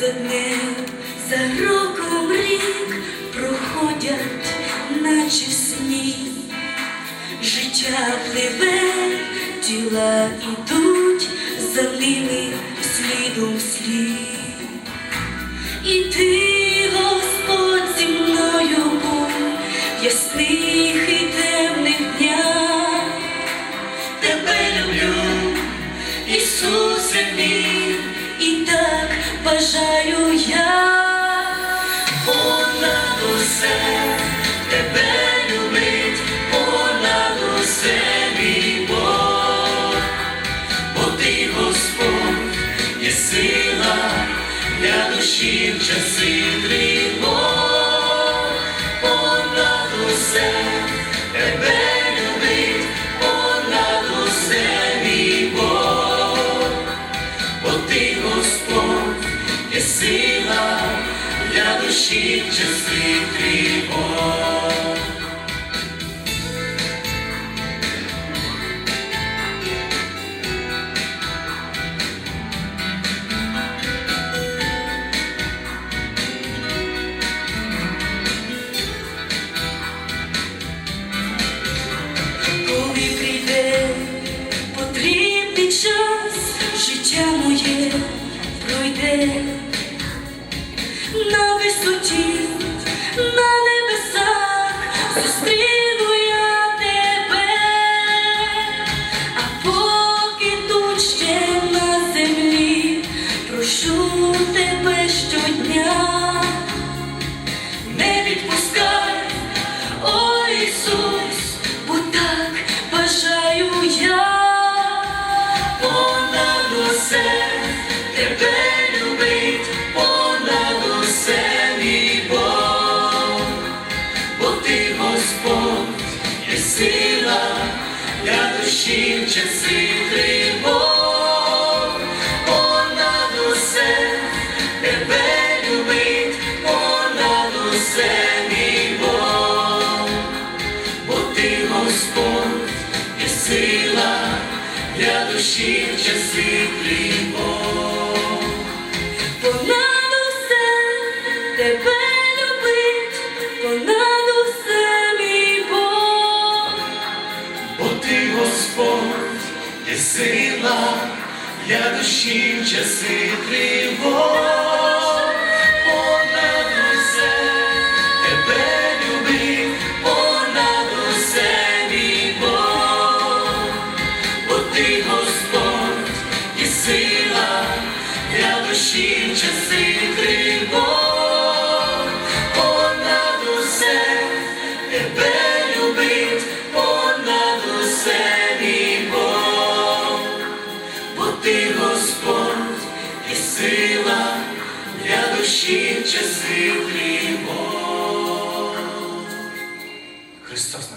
за днем, за роком рік проходять, наче сні. Життя пливе, тіла ідуть за ними слідом слід. І ти, Господь, зі мною був в ясних і темних днях. Тебе люблю, Ісусе мій, і так бажаю я. Понад усе тебе любить, понад усе Бог. Бо ти, Господь, є сила для душі в часи тривог. Понад усе тебе душі в часи тривог. Коли прийде на небесах зустріну я тебе, а поки тут на землі, прошу тебе щодня, не відпускай, о Ісус, бо так бажаю я, понад тебе сила для душі в часи тривог, понад усе тебе любить, понад усе мій Бог, бо ти Господь є сила для душі часи тривог. Господь є сила для душі в часи тривог. Понад усе тебе любив, понад усе мій Бог. Бо ти Господь душі в часи тривог. Христос